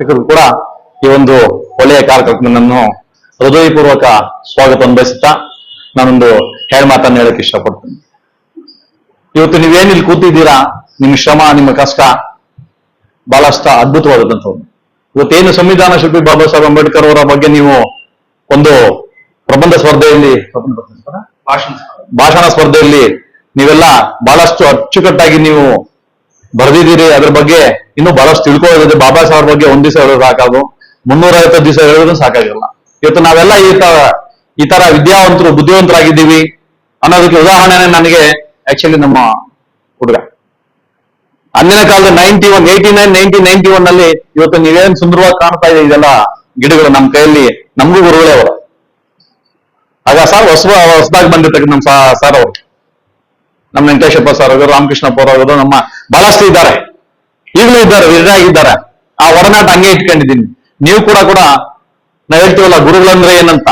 ಶಿಕ್ಷಕರು ಕೂಡ ಈ ಒಂದು ಒಳ್ಳೆಯ ಕಾರ್ಯಕ್ರಮವನ್ನು ಹೃದಯಪೂರ್ವಕ ಸ್ವಾಗತ ಬಯಸುತ್ತಾ ನಾನೊಂದು ಹೇಳ ಮಾತನ್ನು ಹೇಳಕ್ ಇಷ್ಟಪಡ್ತೀನಿ. ಇವತ್ತು ನೀವೇನು ಇಲ್ಲಿ ಕೂತಿದ್ದೀರಾ? ನಿಮ್ಮ ಶ್ರಮ ನಿಮ್ಮ ಕಷ್ಟ ಬಹಳಷ್ಟು ಅದ್ಭುತವಾದಂಥದ್ದು. ಇವತ್ತೇನು ಸಂವಿಧಾನ ಶಿಲ್ಪಿ ಬಾಬಾ ಸಾಹೇಬ್ ಅಂಬೇಡ್ಕರ್ ಅವರ ಬಗ್ಗೆ ನೀವು ಒಂದು ಪ್ರಬಂಧ ಸ್ಪರ್ಧೆಯಲ್ಲಿ ಭಾಷಣ ಸ್ಪರ್ಧೆಯಲ್ಲಿ ನೀವೆಲ್ಲ ಬಹಳಷ್ಟು ಅಚ್ಚುಕಟ್ಟಾಗಿ ನೀವು ಬರೆದಿದ್ದೀರಿ ಅದ್ರ ಬಗ್ಗೆ ಇನ್ನು ಬಹಳಷ್ಟು ತಿಳ್ಕೊಳ್ಳೋದಿದೆ ಬಾಬಾ ಸಾಹೇಬ್ ಬಗ್ಗೆ ಒಂದ್ ದಿವಸ ಹೇಳಿದ್ರೆ ಸಾಕಾಗು. ಮುನ್ನೂರೈವತ್ತು ದಿವಸ ಹೇಳಿದ್ರು ಸಾಕಾಗಿಲ್ಲ. ಇವತ್ತು ನಾವೆಲ್ಲ ಈ ತರ ಈ ತರ ವಿದ್ಯಾವಂತರು, ಬುದ್ಧಿವಂತರಾಗಿದ್ದೀವಿ ಅನ್ನೋದಕ್ಕೆ ಉದಾಹರಣೆ ನನಗೆ ಆಕ್ಚುಲಿ ನಮ್ಮ ಹುಡುಗ. ಅಂದಿನ ಕಾಲದ ninety one, eighty nine ninety ninety ಒನ್ನಲ್ಲಿ ಇವತ್ತು ನೀವೇನ್ ಸುಂದರವಾಗಿ ಕಾಣ್ತಾ ಇದೆ ಇದೆಲ್ಲ ಗಿಡಗಳು ನಮ್ಮ ಕೈಯಲ್ಲಿ, ನಮಗೂ ಗುರುಗಳೇ ಅವರು. ಆಗ ಸರ್ ಹೊಸ ಹೊಸದಾಗಿ ಬಂದಿರ್ತಕ್ಕಂಥ ನಮ್ಮ ಸರ್ ಅವರು. ನಮ್ಮ ವೆಂಕಟೇಶಪ್ಪ ಸರ್ ಅವರು ರಾಮಕೃಷ್ಣಪ್ಪ ಅವರು ನಮ್ಮ ಬಹಳಷ್ಟು ಇದ್ದಾರೆ. ಈಗಲೂ ಇದ್ದಾರೆ ವಿರಾಗಿದ್ದಾರೆ ಆ ಒಡನಾಟ ಹಂಗೆ ಇಟ್ಕೊಂಡಿದ್ದೀನಿ. ನೀವು ಕೂಡ ಕೂಡ ನಾವ್ ಹೇಳ್ತೀವಲ್ಲ, ಗುರುಗಳಂದ್ರೆ ಏನಂತ?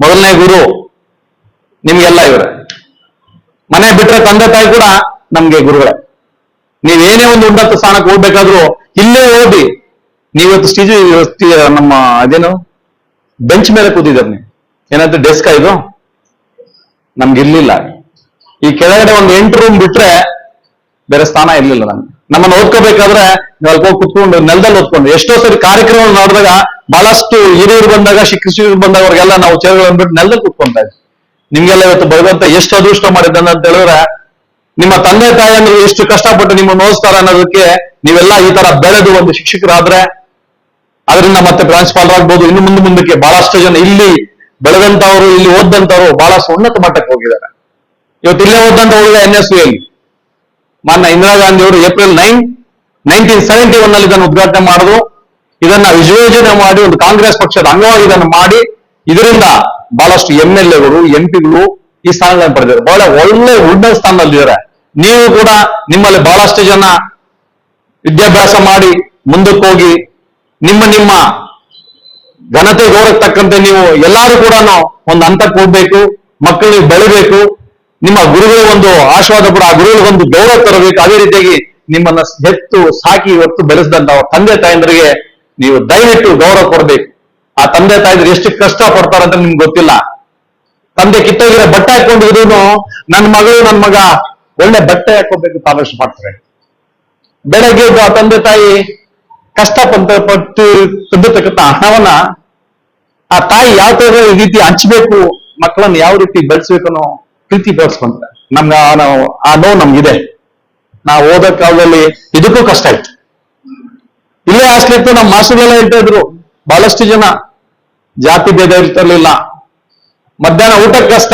ಮೊದಲನೇ ಗುರು ನಿಮ್ಗೆಲ್ಲ ಇವ್ರೆ. ಮನೆ ಬಿಟ್ರೆ ತಂದೆ ತಾಯಿ ಕೂಡ ನಮ್ಗೆ ಗುರುಗಳೇ. ನೀವೇನೇ ಒಂದು ಉನ್ನತ ಸ್ಥಾನಕ್ಕೆ ಹೋಗ್ಬೇಕಾದ್ರೂ ಇಲ್ಲೇ ಓದಿ. ನೀವತ್ತು ಸ್ಟೇಜ್ ನಮ್ಮ ಅದೇನು? ಬೆಂಚ್ ಮೇಲೆ ಕೂತಿದ್ದಾರೆ ನೀವು. ಏನಂತ ಡೆಸ್ಕ್ ಇದು? ನಮ್ಗೆ ಇರ್ಲಿಲ್ಲ. ಈ ಕೆಳಗಡೆ ಒಂದು ಎಂಟು ರೂಮ್ ಬಿಟ್ರೆ ಬೇರೆ ಸ್ಥಾನ ಇರ್ಲಿಲ್ಲ ನಮ್ಗೆ ನಮ್ಮನ್ನ ಓದ್ಕೋಬೇಕಾದ್ರೆ ನೀವು ಅಲ್ಲಿ ಹೋಗಿ ಕುತ್ಕೊಂಡು ನೆಲದಲ್ಲಿ ಓದ್ಕೊಂಡು. ಎಷ್ಟೋ ಸರಿ ಕಾರ್ಯಕ್ರಮಗಳು ನೋಡಿದಾಗ ಬಹಳಷ್ಟು ಹಿರಿಯರು ಬಂದಾಗ ಶಿಕ್ಷಕರು ಬಂದಾಗ ನಾವು ಚೇರ್ಗಳನ್ನು ಬಿಟ್ಟು ನೆಲದಲ್ಲಿ ಕುತ್ಕೊಂತ ಇದ್ವಿ. ನಿಮ್ಗೆಲ್ಲ ಇವತ್ತು ಭಗವಂತ ಎಷ್ಟು ಅದೃಷ್ಟ ಮಾಡಿದ್ದಾನೆ ಅಂತ ಹೇಳಿದ್ರೆ, ನಿಮ್ಮ ತಂದೆ ತಾಯಿಯನ್ನು ಎಷ್ಟು ಕಷ್ಟಪಟ್ಟು ನಿಮ್ಮನ್ನು ಓದಿಸ್ತಾರೆ ಅನ್ನೋದಕ್ಕೆ ನೀವೆಲ್ಲ ಈ ತರ ಬೆಳೆದು ಒಂದು ಶಿಕ್ಷಕರಾದ್ರೆ ಅದರಿಂದ ಮತ್ತೆ ಪ್ರಾನ್ಸಿಪಾಲ್ ಆಗ್ಬೋದು ಇನ್ನು ಮುಂದೆ ಮುಂದಕ್ಕೆ ಬಹಳಷ್ಟು ಜನ ಇಲ್ಲಿ ಬೆಳೆದಂತವರು ಇಲ್ಲಿ ಓದ್ದಂತವರು ಬಹಳಷ್ಟು ಉನ್ನತ ಮಟ್ಟಕ್ಕೆ ಹೋಗಿದ್ದಾರೆ. ಇವತ್ತು ಇಲ್ಲೇ ಓದಂತ ಹುಡುಗ ಎನ್ ಎಸ್ ಅಲ್ಲಿ. ಮಾನ್ಯ ಇಂದಿರಾ ಗಾಂಧಿ ಅವರು ಏಪ್ರಿಲ್ ನೈನ್ ನೈನ್ಟೀನ್ ಸೆವೆಂಟಿ ಒನ್ನಲ್ಲಿ ಇದನ್ನು ಉದ್ಘಾಟನೆ ಮಾಡುದು ಇದನ್ನ ವಿಶ್ವಯೋಜನೆ ಮಾಡಿ, ಒಂದು ಕಾಂಗ್ರೆಸ್ ಪಕ್ಷದ ಅಂಗವಾಗಿ ಇದನ್ನು ಮಾಡಿ, ಇದರಿಂದ ಬಹಳಷ್ಟು ಎಂ ಎಲ್ ಎಗಳು, ಎಂ ಪಿಗಳು ಈ ಸ್ಥಾನಗಳನ್ನು ಪಡೆದಿದ್ದಾರೆ. ಬಹಳ ಒಳ್ಳೆ ಉನ್ನತ ಸ್ಥಾನದಲ್ಲಿದ್ದಾರೆ ನೀವು ಕೂಡ ನಿಮ್ಮಲ್ಲಿ ಬಹಳಷ್ಟು ಜನ ವಿದ್ಯಾಭ್ಯಾಸ ಮಾಡಿ ಮುಂದಕ್ಕೆ ಹೋಗಿ, ನಿಮ್ಮ ನಿಮ್ಮ ಘನತೆ ಗೌರವಕ್ಕೆ ತಕ್ಕಂತೆ ನೀವು ಎಲ್ಲರೂ ಕೂಡ ಒಂದು ಹಂತಕ್ಕೆ ಹೋಗ್ಬೇಕು, ಮಕ್ಕಳಿಗೆ ಬೆಳಿಬೇಕು ನಿಮ್ಮ ಗುರುಗಳ ಒಂದು ಆಶೀರ್ವಾದ ಕೂಡ, ಆ ಗುರುಗಳಿಗೆ ಒಂದು ಗೌರವ ತರಬೇಕು. ಅದೇ ರೀತಿಯಾಗಿ ನಿಮ್ಮನ್ನ ಹೆತ್ತು, ಸಾಕಿ ಇವತ್ತು ಬೆಳೆಸಿದಂತ ತಂದೆ, ತಾಯಂದ್ರಿಗೆ ನೀವು ದಯವಿಟ್ಟು ಗೌರವ ಕೊಡ್ಬೇಕು. ಆ ತಂದೆ, ತಾಯಂದ್ರು ಎಷ್ಟು ಕಷ್ಟ ಪಡ್ತಾರೆ ಅಂತ ನಿಮ್ಗೆ ಗೊತ್ತಿಲ್ಲ. ತಂದೆ ಕಿತ್ತೋಗಿರೋ ಬಟ್ಟೆ ಹಾಕೊಂಡಿದ್ರು ನನ್ನ ಮಗಳು ನನ್ನ ಮಗ ಒಳ್ಳೆ ಬಟ್ಟೆ ಹಾಕೋಬೇಕು ತಾವಷ್ಟು ಮಾಡ್ತಾರೆ. ಬೆಳಗ್ಗೆ ಆ ತಂದೆ, ತಾಯಿ ಕಷ್ಟ ಪಟ್ಟು ತಂದಿರ್ತಕ್ಕಂಥ ಹಣವನ್ನ ಆ ತಾಯಿ ಯಾವ ತರ ರೀತಿ ಹಂಚ್ಬೇಕು, ಮಕ್ಕಳನ್ನ ಯಾವ ರೀತಿ ಬೆಳೆಸ್ಬೇಕು ಅನ್ನೋ ಪ್ರೀತಿ ಬೆಳೆಸ್ಕೊಂತ ನಮ್ಗೆ ಆ ನಾವು ಆ ನೋವು ನಮ್ಗಿದೆ. ನಾವು ಓದೋ ಕಾಲದಲ್ಲಿ ಇದಕ್ಕೂ ಕಷ್ಟ ಆಯ್ತು. ಇಲ್ಲೇ ಹಾಸ್ಟೆಲ್ ಇತ್ತು, ನಮ್ಮ ಮಾಸ್ಟರ್ಗಳೆಲ್ಲ ಹೇಳ್ತಾ ಇದ್ರು ಬಹಳಷ್ಟು ಜನ ಜಾತಿ ಭೇದ ಇರ್ತಿರ್ಲಿಲ್ಲ ಮಧ್ಯಾಹ್ನ ಊಟಕ್ಕೆ ಕಷ್ಟ.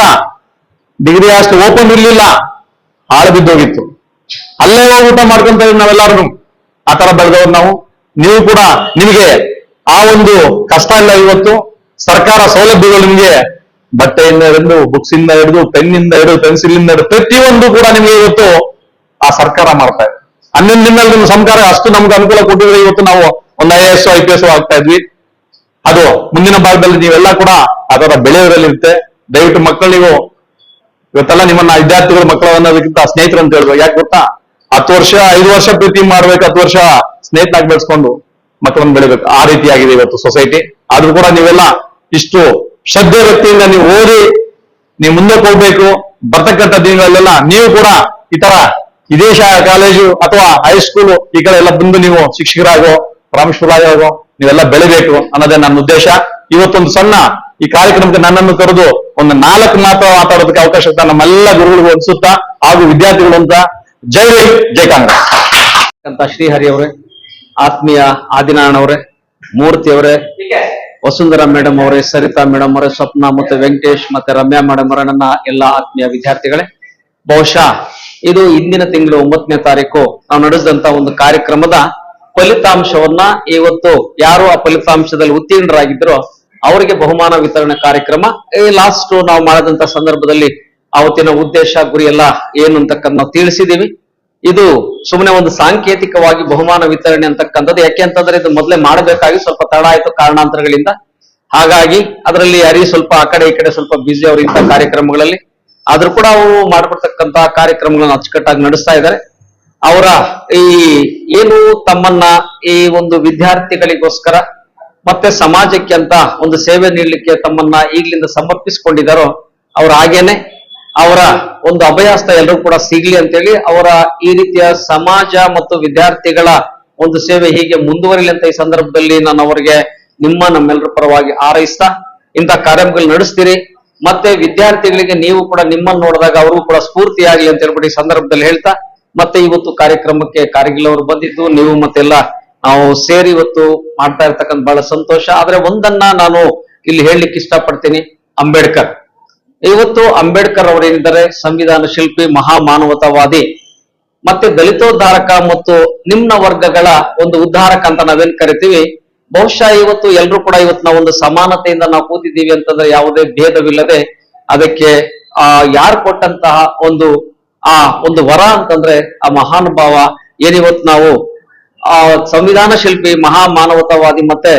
ಡಿಗ್ರಿ ಹಾಸ್ಟೆಲ್ ಓಪನ್ ಇರಲಿಲ್ಲ. ಬಿದ್ದೋಗಿತ್ತು. ಅಲ್ಲೇ ಹೋಗಿ ಊಟ ಮಾಡ್ಕೊಂತ ನಾವೆಲ್ಲರೂ ಆ ತರ ಬೆಳೆದವ್ರು ನಾವು. ನೀವು ಕೂಡ ನಿಮಗೆ ಆ ಒಂದು ಕಷ್ಟ ಇಲ್ಲ ಇವತ್ತು. ಸರ್ಕಾರ ಸೌಲಭ್ಯಗಳು ನಿಮಗೆ ಬಟ್ಟೆಯಿಂದ ಹಿಡಿದು ಬುಕ್ಸ್ ಇಂದ ಹಿಡಿದು ಇಂದ ಹಿಡಿದು ಪೆನ್ಸಿಲ್ ಇಂದ ಹಿಡಿದು ಪ್ರತಿಯೊಂದು ಕೂಡ ನಿಮಗೆ ಇವತ್ತು ಆ ಸರ್ಕಾರ ಮಾಡ್ತಾ ಇದೆ. ಹನ್ನೊಂದು ದಿನದಲ್ಲಿ ಸರ್ಕಾರ ಅಷ್ಟು ನಮ್ಗೆ ಅನುಕೂಲ ಕೊಟ್ಟಿದ್ರೆ ಇವತ್ತು ನಾವು ಒಂದು I S I P S ಆಗ್ತಾ ಇದ್ವಿ. ಅದು ಮುಂದಿನ ಭಾಗದಲ್ಲಿ ನೀವೆಲ್ಲ ಕೂಡ ಅದರ ಬೆಳೆಯೋದ್ರಲ್ಲಿರುತ್ತೆ ದಯವಿಟ್ಟು ಮಕ್ಕಳಿಗೂ ಇವತ್ತೆಲ್ಲ ನಿಮ್ಮನ್ನ ವಿದ್ಯಾರ್ಥಿಗಳು, ಮಕ್ಕಳು ಅನ್ನೋದಕ್ಕಿಂತ ಸ್ನೇಹಿತರು ಅಂತ ಹೇಳ್ಬೇಕು. ಯಾಕೆ ಗೊತ್ತಾ? ಹತ್ತು ವರ್ಷ, ಐದು ವರ್ಷ ಪ್ರೀತಿ ಮಾಡ್ಬೇಕು, ಹತ್ತು ವರ್ಷ ಸ್ನೇಹಿತನಾಗಿ ಬೆಳೆಸ್ಕೊಂಡು ಮಕ್ಕಳನ್ನ ಬೆಳಿಬೇಕು. ಆ ರೀತಿಯಾಗಿದೆ ಇವತ್ತು ಸೊಸೈಟಿ ಆದ್ರೂ ಕೂಡ ನೀವೆಲ್ಲ ಇಷ್ಟು ಶ್ರದ್ಧೆ ವ್ಯಕ್ತಿಯಿಂದ ನೀವು ಓದಿ, ನೀವು ಮುಂದಕ್ಕೆ ಹೋಗ್ಬೇಕು. ಬರ್ತಕ್ಕಂಥ ದಿನಗಳಲ್ಲೆಲ್ಲ ನೀವು ಕೂಡ ಈ ತರ ಇದೇ ಶಾ ಕಾಲೇಜು ಅಥವಾ ಹೈಸ್ಕೂಲು ಈ ಕಡೆ ಎಲ್ಲ ಬಂದು ನೀವು ಶಿಕ್ಷಕರಾಗೋ ಪ್ರಾಂಶುಪಾಲರಾಗೋ ನೀವೆಲ್ಲ ಬೆಳಿಬೇಕು ಅನ್ನೋದೇ ನನ್ನ ಉದ್ದೇಶ. ಇವತ್ತೊಂದು ಸಣ್ಣ ಈ ಕಾರ್ಯಕ್ರಮಕ್ಕೆ ನನ್ನನ್ನು ಕರೆದು ಒಂದು ನಾಲ್ಕು ಮಾತ್ರ ಮಾತಾಡೋದಕ್ಕೆ ಅವಕಾಶ ನಮ್ಮೆಲ್ಲ ಗುರುಗಳಿಗೂ ಅನ್ಸುತ್ತಾ ಹಾಗೂ ವಿದ್ಯಾರ್ಥಿಗಳು ಅಂತ ಜೈ ಜೈ ಕಾಂಗ್ರೆಸ್. ಅಂತ ಶ್ರೀಹರಿ ಅವರೇ ಆತ್ಮೀಯ ಆದಿನಾರಾಯಣ ಅವರೇ ಮೂರ್ತಿ ಅವರೇ ವಸುಂಧರಾ ಮೇಡಮ್ ಅವರೇ, ಸರಿತಾ ಮೇಡಮ್ ಅವರೇ, ಸ್ವಪ್ನ ಮತ್ತೆ ವೆಂಕಟೇಶ್ ಮತ್ತೆ ರಮ್ಯಾ ಮೇಡಮ್ ಅವರ ನನ್ನ ಎಲ್ಲ ಆತ್ಮೀಯ ವಿದ್ಯಾರ್ಥಿಗಳೇ, ಬಹುಶಃ ಇದು ಇಂದಿನ ತಿಂಗಳು ಒಂಬತ್ತನೇ ತಾರೀಕು, ನಾವು ನಡೆಸಿದಂತ ಒಂದು ಕಾರ್ಯಕ್ರಮದ ಫಲಿತಾಂಶವನ್ನ ಇವತ್ತು ಯಾರು ಆ ಫಲಿತಾಂಶದಲ್ಲಿ ಉತ್ತೀರ್ಣರಾಗಿದ್ರು ಅವರಿಗೆ ಬಹುಮಾನ ವಿತರಣೆ ಕಾರ್ಯಕ್ರಮ. ಈ ಲಾಸ್ಟ್ ನಾವು ಮಾಡಿದಂತ ಸಂದರ್ಭದಲ್ಲಿ ಅವತ್ತಿನ ಉದ್ದೇಶ ಗುರಿ ಎಲ್ಲ ಏನು ಅಂತಕ್ಕಂಥ ನಾವು ತಿಳಿಸಿದೀವಿ ಇದು ಸುಮ್ಮನೆ ಒಂದು ಸಾಂಕೇತಿಕವಾಗಿ ಬಹುಮಾನ ವಿತರಣೆ ಅಂತಕ್ಕಂಥದ್ದು. ಯಾಕೆ ಅಂತಂದ್ರೆ ಇದು ಮೊದಲೇ ಮಾಡಬೇಕಾಗಿ ಸ್ವಲ್ಪ ತಡ ಆಯ್ತು ಕಾರಣಾಂತರಗಳಿಂದ. ಹಾಗಾಗಿ ಅದರಲ್ಲಿ ಅರಿ ಸ್ವಲ್ಪ ಆ ಕಡೆ ಈ ಕಡೆ ಸ್ವಲ್ಪ ಬಿಜಿ ಅವರು ಇಂಥ ಕಾರ್ಯಕ್ರಮಗಳಲ್ಲಿ. ಆದ್ರೂ ಕೂಡ ಅವರು ಮಾಡಿಕೊಡ್ತಕ್ಕಂತಹ ಕಾರ್ಯಕ್ರಮಗಳನ್ನು ಅಚ್ಚುಕಟ್ಟಾಗಿ ನಡೆಸ್ತಾ ಇದ್ದಾರೆ. ಅವರ ಈ ಏನು ತಮ್ಮನ್ನ ಈ ಒಂದು ವಿದ್ಯಾರ್ಥಿಗಳಿಗೋಸ್ಕರ ಮತ್ತೆ ಸಮಾಜಕ್ಕೆ ಅಂತ ಒಂದು ಸೇವೆ ನೀಡಲಿಕ್ಕೆ ತಮ್ಮನ್ನ ಈಗಲಿಂದ ಸಮರ್ಪಿಸಿಕೊಂಡಿದ್ದಾರೋ, ಅವ್ರ ಹಾಗೇನೆ ಅವರ ಒಂದು ಅಭಯಾಸ್ತ ಎಲ್ಲರೂ ಕೂಡ ಸಿಗ್ಲಿ ಅಂತೇಳಿ ಅವರ ಈ ರೀತಿಯ ಸಮಾಜ ಮತ್ತು ವಿದ್ಯಾರ್ಥಿಗಳ ಒಂದು ಸೇವೆ ಹೀಗೆ ಮುಂದುವರಿಲಿ ಅಂತ ಈ ಸಂದರ್ಭದಲ್ಲಿ ನಾನು ಅವರಿಗೆ ನಿಮ್ಮ ನಮ್ಮೆಲ್ಲರ ಪರವಾಗಿ ಹಾರೈಸ್ತಾ ಇಂಥ ಕಾರ್ಯಕ್ರಮಗಳು ನಡೆಸ್ತೀರಿ. ಮತ್ತೆ ವಿದ್ಯಾರ್ಥಿಗಳಿಗೆ ನೀವು ಕೂಡ ನಿಮ್ಮನ್ನು ನೋಡಿದಾಗ ಅವರು ಕೂಡ ಸ್ಫೂರ್ತಿಯಾಗಲಿ ಅಂತ ಹೇಳ್ಬಿಟ್ಟು ಈ ಸಂದರ್ಭದಲ್ಲಿ ಹೇಳ್ತಾ, ಮತ್ತೆ ಇವತ್ತು ಕಾರ್ಯಕ್ರಮಕ್ಕೆ ಕಾರ್ಗಿಲ್ ಅವರು ಬಂದಿದ್ದು, ನೀವು ಮತ್ತೆಲ್ಲ ನಾವು ಸೇರಿ ಇವತ್ತು ಮಾಡ್ತಾ ಇರ್ತಕ್ಕಂಥ ಬಹಳ ಸಂತೋಷ. ಆದ್ರೆ ಒಂದನ್ನ ನಾನು ಇಲ್ಲಿ ಹೇಳಲಿಕ್ಕೆ ಇಷ್ಟಪಡ್ತೀನಿ, ಅಂಬೇಡ್ಕರ್. ಇವತ್ತು ಅಂಬೇಡ್ಕರ್ ಅವರೇನಿದ್ದಾರೆ? ಸಂವಿಧಾನ ಶಿಲ್ಪಿ ಮಹಾ ಮಾನವತಾವಾದಿ ಮತ್ತೆ ದಲಿತೋದ್ಧಾರಕ ಮತ್ತು ನಿಮ್ನ ವರ್ಗಗಳ ಒಂದು ಉದ್ಧಾರಕ ಅಂತ ನಾವೇನ್ ಕರಿತೀವಿ? ಬಹುಶಃ ಇವತ್ತು ಎಲ್ರು ಕೂಡ ಇವತ್ತು ನಾವು ಒಂದು ಸಮಾನತೆಯಿಂದ ನಾವು ಕೂತಿದ್ದೀವಿ ಅಂತಂದ್ರೆ ಯಾವುದೇ ಭೇದವಿಲ್ಲದೆ ಅದಕ್ಕೆ, ಆ, ಯಾರು ಕೊಟ್ಟಂತಹ ಒಂದು, ಆ, ಒಂದು ವರ ಅಂತಂದ್ರೆ ಆ ಮಹಾನುಭಾವ ಏನಿವತ್ತು ನಾವು, ಆ, ಸಂವಿಧಾನ ಶಿಲ್ಪಿ ಮಹಾ ಮಾನವತಾವಾದಿ ಮತ್ತೆ,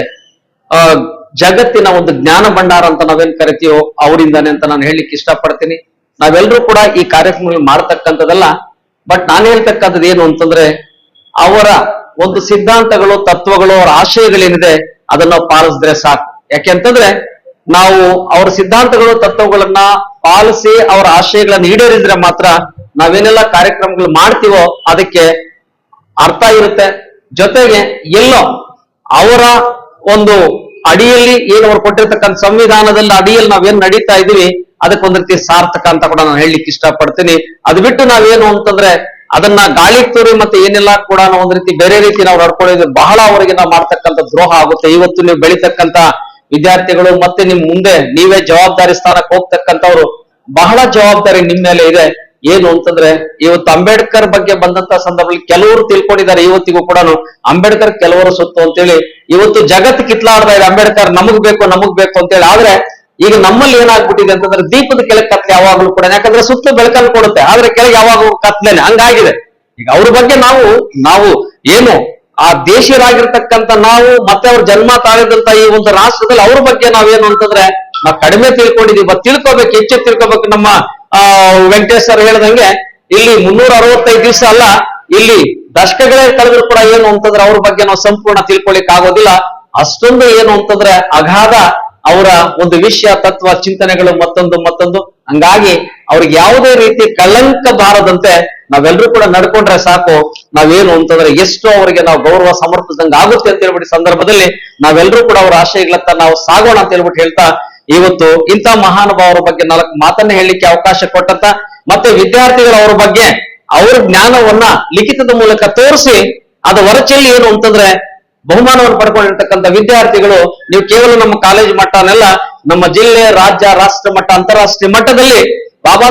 ಆ ಜಗತ್ತಿನ ಒಂದು ಜ್ಞಾನ ಭಂಡಾರ ಅಂತ ನಾವೇನ್ ಕರಿತೀವೋ ಅವರಿಂದಾನೆ ಅಂತ ನಾನು ಹೇಳಲಿಕ್ಕೆ ಇಷ್ಟಪಡ್ತೀನಿ. ನಾವೆಲ್ಲರೂ ಕೂಡ ಈ ಕಾರ್ಯಕ್ರಮಗಳು ಮಾಡ್ತಕ್ಕಂಥದ್ದಲ್ಲ ಬಟ್ ನಾನು ಹೇಳ್ತಕ್ಕಂಥದ್ದು ಏನು ಅಂತಂದ್ರೆ, ಅವರ ಒಂದು ಸಿದ್ಧಾಂತಗಳು, ತತ್ವಗಳು, ಅವರ ಆಶಯಗಳೇನಿದೆ, ಅದನ್ನ ಪಾಲಿಸಿದ್ರೆ ಸಾಕು. ಯಾಕೆಂತಂದ್ರೆ ನಾವು ಅವರ ಸಿದ್ಧಾಂತಗಳು, ತತ್ವಗಳನ್ನ ಪಾಲಿಸಿ ಅವರ ಆಶಯಗಳನ್ನ ಈಡೇರಿದ್ರೆ ಮಾತ್ರ ನಾವೇನೆಲ್ಲ ಕಾರ್ಯಕ್ರಮಗಳು ಮಾಡ್ತೀವೋ ಅದಕ್ಕೆ ಅರ್ಥ ಇರುತ್ತೆ. ಜೊತೆಗೆ ಎಲ್ಲೋ ಅವರ ಒಂದು ಅಡಿಯಲ್ಲಿ ಏನು ಅವ್ರು ಕೊಟ್ಟಿರ್ತಕ್ಕಂಥ ಸಂವಿಧಾನದಲ್ಲಿ ಅಡಿಯಲ್ಲಿ ನಾವೇನ್ ನಡೀತಾ ಇದೀವಿ ಅದಕ್ಕೊಂದ್ ರೀತಿ ಸಾರ್ಥಕ ಅಂತ ಕೂಡ ನಾನು ಹೇಳಲಿಕ್ಕೆ ಇಷ್ಟಪಡ್ತೀನಿ. ಅದು ಬಿಟ್ಟು ನಾವೇನು ಅಂತಂದ್ರೆ ಅದನ್ನ ಗಾಳಿ ತೂರಿ ಮತ್ತೆ ಏನೆಲ್ಲ ಕೂಡ ಒಂದ್ ರೀತಿ ಬೇರೆ ರೀತಿ ನಾವು ನಡ್ಕೊಳ್ಳೋದು ಬಹಳ ಅವರಿಗೆ ನಾವು ಮಾಡ್ತಕ್ಕಂಥ ದ್ರೋಹ ಆಗುತ್ತೆ. ಇವತ್ತು ನೀವು ಬೆಳಿತಕ್ಕಂತ ವಿದ್ಯಾರ್ಥಿಗಳು ಮತ್ತೆ ನಿಮ್ ಮುಂದೆ ನೀವೇ ಜವಾಬ್ದಾರಿ ಸ್ಥಾನಕ್ಕೆ ಹೋಗ್ತಕ್ಕಂಥವ್ರು ಬಹಳ ಜವಾಬ್ದಾರಿ ನಿಮ್ಮ ಮೇಲೆ ಇದೆ. ಏನು ಅಂತಂದ್ರೆ, ಇವತ್ತು ಅಂಬೇಡ್ಕರ್ ಬಗ್ಗೆ ಬಂದಂತ ಸಂದರ್ಭದಲ್ಲಿ ಕೆಲವರು ತಿಳ್ಕೊಂಡಿದ್ದಾರೆ, ಇವತ್ತಿಗೂ ಕೂಡ ಅಂಬೇಡ್ಕರ್ ಕೆಲವರು ಸುತ್ತು ಅಂತೇಳಿ, ಇವತ್ತು ಜಗತ್ತು ಕಿತ್ಲಾಡ್ತಾ ಇದೆ ಅಂಬೇಡ್ಕರ್ ನಮಗ್ ಬೇಕು ನಮಗ್ ಬೇಕು ಅಂತೇಳಿ. ಆದ್ರೆ, ಈಗ ನಮ್ಮಲ್ಲಿ ಏನಾಗ್ಬಿಟ್ಟಿದೆ ಅಂತಂದ್ರೆ, ದೀಪದ ಕೆಳಗೆ ಕತ್ಲೆ ಯಾವಾಗ್ಲೂ ಕೂಡ ಯಾಕಂದ್ರೆ, ಸುತ್ತು ಬೆಳಕನ್ನು ಕೊಡುತ್ತೆ. ಆದ್ರೆ ಕೆಳಗೆ ಯಾವಾಗಲೂ ಕತ್ಲೇನೆ. ಹಂಗಾಗಿದೆ. ಈಗ ಅವ್ರ ಬಗ್ಗೆ ನಾವು ನಾವು ಏನು, ಆ ದೇಶೀಯರಾಗಿರ್ತಕ್ಕಂಥ ನಾವು, ಮತ್ತೆ ಅವ್ರ ಜನ್ಮ ತಾಳಿದಂತ ಈ ಒಂದು ರಾಷ್ಟ್ರದಲ್ಲಿ ಅವ್ರ ಬಗ್ಗೆ ನಾವೇನು ಅಂತಂದ್ರೆ, ನಾವು ಕಡಿಮೆ ತಿಳ್ಕೊಂಡಿದೀವಿ. ತಿಳ್ಕೊಬೇಕು, ಹೆಚ್ಚು ತಿಳ್ಕೊಬೇಕು ನಮ್ಮ ಆ, ವೆಂಕಟೇಶ್ ಹೇಳ್ದಂಗೆ, ಇಲ್ಲಿ ಮುನ್ನೂರ ಅರವತ್ತೈದು ದಿವಸ ಅಲ್ಲ, ಇಲ್ಲಿ ದಶಕಗಳೇ ಕಳೆದ್ರು ಕೂಡ ಏನು ಅಂತಂದ್ರೆ ಅವ್ರ ಬಗ್ಗೆ ನಾವು ಸಂಪೂರ್ಣ ತಿಳ್ಕೊಳಿಕ್ ಆಗೋದಿಲ್ಲ. ಅಷ್ಟೊಂದು ಏನು ಅಂತಂದ್ರೆ ಅಗಾಧ ಅವರ ಒಂದು ವಿಷಯ, ತತ್ವ, ಚಿಂತನೆಗಳು ಮತ್ತೊಂದು ಮತ್ತೊಂದು. ಹಂಗಾಗಿ ಅವ್ರಿಗೆ ಯಾವುದೇ ರೀತಿ ಕಳಂಕ ಬಾರದಂತೆ ನಾವೆಲ್ಲರೂ ಕೂಡ ನಡ್ಕೊಂಡ್ರೆ ಸಾಕು. ನಾವೇನು ಅಂತಂದ್ರೆ ಎಷ್ಟು ಅವರಿಗೆ ನಾವು ಗೌರವ ಸಮರ್ಪಿಸಿದಂಗ ಆಗುತ್ತೆ ಅಂತ ಹೇಳ್ಬಿಟ್ಟು ಸಂದರ್ಭದಲ್ಲಿ ನಾವೆಲ್ಲರೂ ಕೂಡ ಅವರ ಆಶಯಗಳತ್ತ ನಾವು ಸಾಗೋಣ ಅಂತ ಹೇಳ್ಬಿಟ್ಟು ಹೇಳ್ತಾ ಇವತ್ತು ಇಂಥ ಮಹಾನುಭಾವರ ಬಗ್ಗೆ ನಾಲ್ಕು ಮಾತನ್ನ ಹೇಳಲಿಕ್ಕೆ ಅವಕಾಶ ಕೊಟ್ಟಂತ ಮತ್ತೆ ವಿದ್ಯಾರ್ಥಿಗಳು ಅವ್ರ ಬಗ್ಗೆ ಅವ್ರ ಜ್ಞಾನವನ್ನ ಲಿಖಿತದ ಮೂಲಕ ತೋರಿಸಿ ಅದು ಹೊರಚೆಲ್ಲಿ ಏನು ಅಂತಂದ್ರೆ ಬಹುಮಾನವನ್ನು ಪಡ್ಕೊಂಡಿರ್ತಕ್ಕಂಥ ವಿದ್ಯಾರ್ಥಿಗಳು ನೀವು ಕೇವಲ ನಮ್ಮ ಕಾಲೇಜ್ ಮಟ್ಟನೆಲ್ಲ ನಮ್ಮ ಜಿಲ್ಲೆ, ರಾಜ್ಯ, ರಾಷ್ಟ್ರ ಮಟ್ಟ, ಅಂತಾರಾಷ್ಟ್ರೀಯ ಮಟ್ಟದಲ್ಲಿ ಬಾಬಾ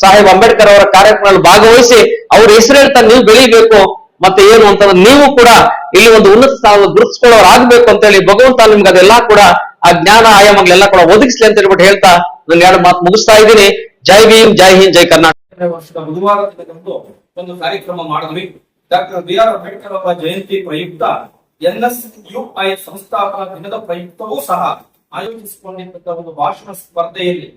ಸಾಹೇಬ್ ಅಂಬೇಡ್ಕರ್ ಅವರ ಕಾರ್ಯಕ್ರಮದಲ್ಲಿ ಭಾಗವಹಿಸಿ ಅವ್ರ ಹೆಸರು ಹೇಳ್ತಾ ನೀವು ಬೆಳಿಬೇಕು ಮತ್ತೆ ಏನು ಅಂತಂದ್ರೆ ನೀವು ಕೂಡ ಇಲ್ಲಿ ಒಂದು ಉನ್ನತ ಸ್ಥಾನ ಗುರುತಿಸ್ಕೊಳ್ಳೋರು ಆಗ್ಬೇಕು ಅಂತ ಹೇಳಿ ಭಗವಂತ ನಿಮ್ಗೆ ಅದೆಲ್ಲ ಕೂಡ ಆ ಜ್ಞಾನ ಆಯಾಮಗಳೆಲ್ಲ ಕೂಡ ಒದಗಿಸ್ಲಿ ಅಂತ ಹೇಳ್ಬಿಟ್ಟು ಹೇಳ್ತಾ ನನ್ನ ಎರಡು ಮಾತು ಮುಗಿಸ್ತಾ ಇದ್ದೀನಿ. ಜೈ ಭೀಮ್, ಜೈ ಹಿಂದ್, ಜೈ ಕರ್ನಾಟಕ. ವರ್ಷದ ಬುಧವಾರ ಒಂದು ಕಾರ್ಯಕ್ರಮ ಮಾಡಿದ್ವಿ ಡಾಕ್ಟರ್ ಬಿ ಆರ್ ಅಂಬೇಡ್ಕರ್ ಅವರ ಜಯಂತಿ ಪ್ರಯುಕ್ತ ಎನ್ ಎಸ್ ಯು ಐ ಸಂಸ್ಥಾಪನಾ ದಿನದ ಪ್ರಯುಕ್ತವೂ ಸಹ ಆಯೋಜಿಸಿಕೊಂಡಿದ್ದ ಒಂದು ಭಾಷಣ ಸ್ಪರ್ಧೆಯಲ್ಲಿ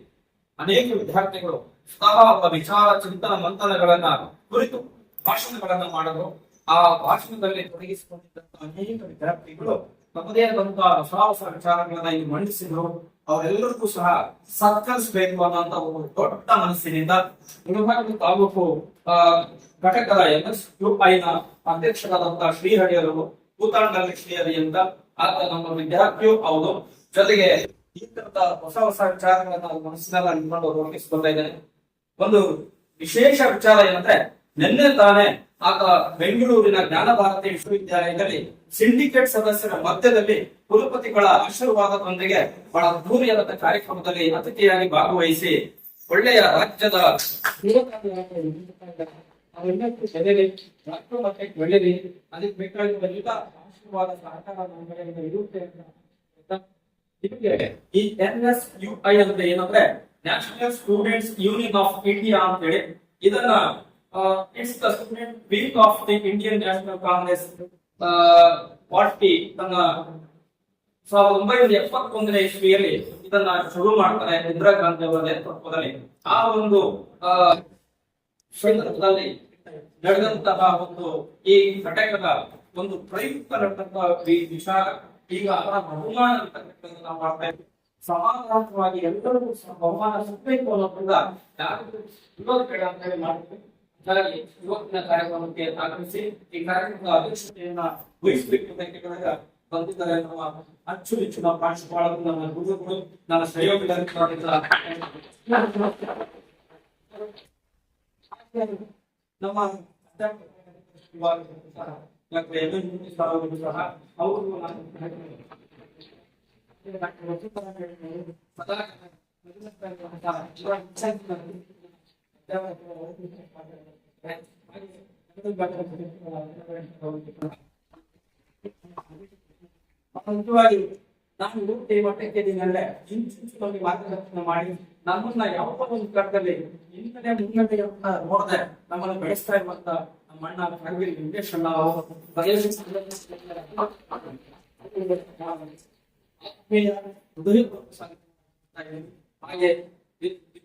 ಅನೇಕ ವಿದ್ಯಾರ್ಥಿಗಳು ಸಹ ಅವರ ವಿಚಾರ, ಚಿಂತನ, ಮಂಥನಗಳನ್ನ ಕುರಿತು ಭಾಷಣಗಳನ್ನ ಮಾಡಿದ್ರು. ಆ ಭಾಷಣದಲ್ಲಿ ತೊಡಗಿಸಿಕೊಂಡಿದ್ದಂತ ಅನೇಕ ವಿದ್ಯಾರ್ಥಿಗಳು ತಮ್ಮದೇ ಆದಂತಹ ಹೊಸ ವಿಚಾರಗಳನ್ನ ಇಲ್ಲಿ ಮಂಡಿಸಿದ್ರು. ಅವರೆಲ್ಲರಿಗೂ ಸಹ ಸತ್ಕರಿಸಬೇಕು ಅನ್ನೋಂತ ಒಂದು ದೊಡ್ಡ ಮನಸ್ಸಿನಿಂದ ಗುಲ್ಬರ್ಗ ತಾಲೂಕು ಘಟಕದ ಎಂ ಎಸ್ ಯು ಐನ ಅಧ್ಯಕ್ಷರಾದಂತಹ ಶ್ರೀಹರಿಯರು ಭೂತಾಂಡಲ್ಲಿ ಶ್ರೀಹರಿಯಿಂದ ಆತ ನಮ್ಮ ವಿದ್ಯಾರ್ಥಿಯು ಹೌದು. ಜೊತೆಗೆ ಈ ತರದ ಹೊಸ ಹೊಸ ವಿಚಾರಗಳನ್ನ ಮನಸ್ಸಿನಲ್ಲ ಇಟ್ಕೊಂಡು ಇದ್ದೇನೆ ಒಂದು ವಿಶೇಷ ವಿಚಾರ ಏನಂದ್ರೆ, ನಿನ್ನೆ ತಾನೇ ಆತ ಬೆಂಗಳೂರಿನ ಜ್ಞಾನ ಭಾರತಿ ವಿಶ್ವವಿದ್ಯಾಲಯದಲ್ಲಿ ಸಿಂಡಿಕೇಟ್ ಸದಸ್ಯರ ಮಧ್ಯದಲ್ಲಿ ಕುಲಪತಿಗಳ ಆಶೀರ್ವಾದದೊಂದಿಗೆ ಬಹಳ ಅದ್ಭುರಿಯಾದ ಕಾರ್ಯಕ್ರಮದಲ್ಲಿ ಅತಿಥಿಯಾಗಿ ಭಾಗವಹಿಸಿ ಒಳ್ಳೆಯ ರಾಜ್ಯದ ಅದಕ್ಕೆ ಬೇಕಾಗಿರುವ ಈ ಎನ್ ಎಸ್ ಯು ಐ ಅಂದ್ರೆ ಏನಂದ್ರೆ National Students Union of India ಅಂತ ಹೇಳಿ ಇದನ್ನ it's the student wing of the Indian National Congress party ತನ್ನ ಸಾವಿರದ ಒಂಬೈನೂರ ಎಪ್ಪತ್ತೊಂದನೇ ಇಸ್ವಿಯಲ್ಲಿ ಇದನ್ನ ಶುರು ಮಾಡ್ತಾರೆ ಇಂದಿರಾ ಗಾಂಧಿ ಅವರ ನೇತೃತ್ವದಲ್ಲಿ. ಆ ಒಂದು ಆ ಸಂದರ್ಭದಲ್ಲಿ ನಡೆದಂತಹ ಒಂದು ಈ ಘಟಕದ ಒಂದು ಪ್ರಯುಕ್ತ ನಡೆದಂತಹ ಈ ವಿಚಾರ, ಈಗ ಅವರ ಬಹುಮಾನ ನಾವು ಸಮಾನಾಂತರವಾಗಿ ಎಲ್ಲರಿಗೂ ಬಹುಮಾನ ಸಿಗಬೇಕು ಅನ್ನೋದ್ರಿಂದ ಯಾರು ಇನ್ನೊಂದು ಬೇಡ ಅಂತ ಹೇಳಿ ಮಾಡ್ತೀವಿ. ಹಾಗಾಗಿ ಇವತ್ತಿನ ಕಾರ್ಯಕ್ರಮಕ್ಕೆ ಆಗಮಿಸಿ ಈ ಕಾರ್ಯಕ್ರಮದ ಅಧ್ಯಕ್ಷತೆಯನ್ನ ವಹಿಸಬೇಕು ಅಂತ ಕೇಳಿದಾಗ ಬಂದಿದ್ದಾರೆ ನಮ್ಮ ಅಚ್ಚುಮೆಚ್ಚಿನ ಪ್ರಾಂಶುಪಾಲರು ನನ್ನ ಗುರುಗಳು ನನ್ನ ಸಹಯೋಗಿಗಳಾಗಿದ್ದ ನಮ್ಮ ಸರ್ ಅವರು ಸಹ ಅವರು ಮುಖ್ಯವಾಗಿ ನಾನು ಈ ಮಟ್ಟಕ್ಕೆ ಇದನ್ನೆಲ್ಲ ಇಂಚಿಂಚುವಾಗಿ ಮಾರ್ಗದರ್ಶನ ಮಾಡಿ ನಮ್ಮನ್ನ ಯಾವುದೋ ಒಂದು ಕಟ್ಟದಲ್ಲಿ ಇಂದಲೇ ಮುನ್ನಡೆ ಅಂತ ನೋಡದೆ ನಮ್ಮನ್ನು ಬೆಳೆಸ್ತಾ ಇರುವಂತ ನಮ್ಮ ಅಣ್ಣ ಕರಗಿರಿ ವೆಂಕಟೇಶ್ ಅಣ್ಣ ಅವರು ಹಾಗೆ ವಿ-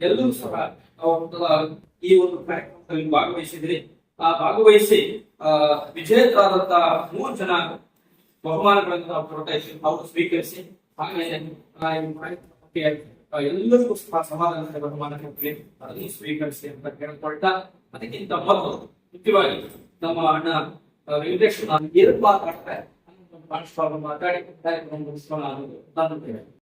ಎಲ್ಲರೂ ಸಹ ಈ ಒಂದು ಕಾರ್ಯಕ್ರಮದಲ್ಲಿ ಭಾಗವಹಿಸಿದ್ರಿ, ಆ ಭಾಗವಹಿಸಿ, ಆ ವಿಜೇತರಾದಂತ ಮೂರು ಜನ ಬಹುಮಾನಗಳನ್ನು ಇದ್ದೀವಿ ಅವರು ಸ್ವೀಕರಿಸಿ, ಹಾಗೆ ಎಲ್ಲರಿಗೂ ಸಹ ಸಮಾಧಾನದ ಬಹುಮಾನ ಕೊಡ್ತೀವಿ ಅದನ್ನು ಸ್ವೀಕರಿಸಿ ಅಂತ ಕೇಳ್ಕೊಳ್ತಾ, ಅದಕ್ಕಿಂತ ಮೊದಲು ಮುಖ್ಯವಾಗಿ ನಮ್ಮ ಅಣ್ಣ ವೆಂಕಟೇಶ್ವರ ವೆಂಕಟೇಶ್ ನಾನು ಏನು ಮಾತಾಡ್ತಾರೆ ಮಾತಾಡಿ, ಕಾರ್ಯಕ್ರಮ ಮುಗಿಸೋಣ ಅನ್ನೋದು ನನ್ನ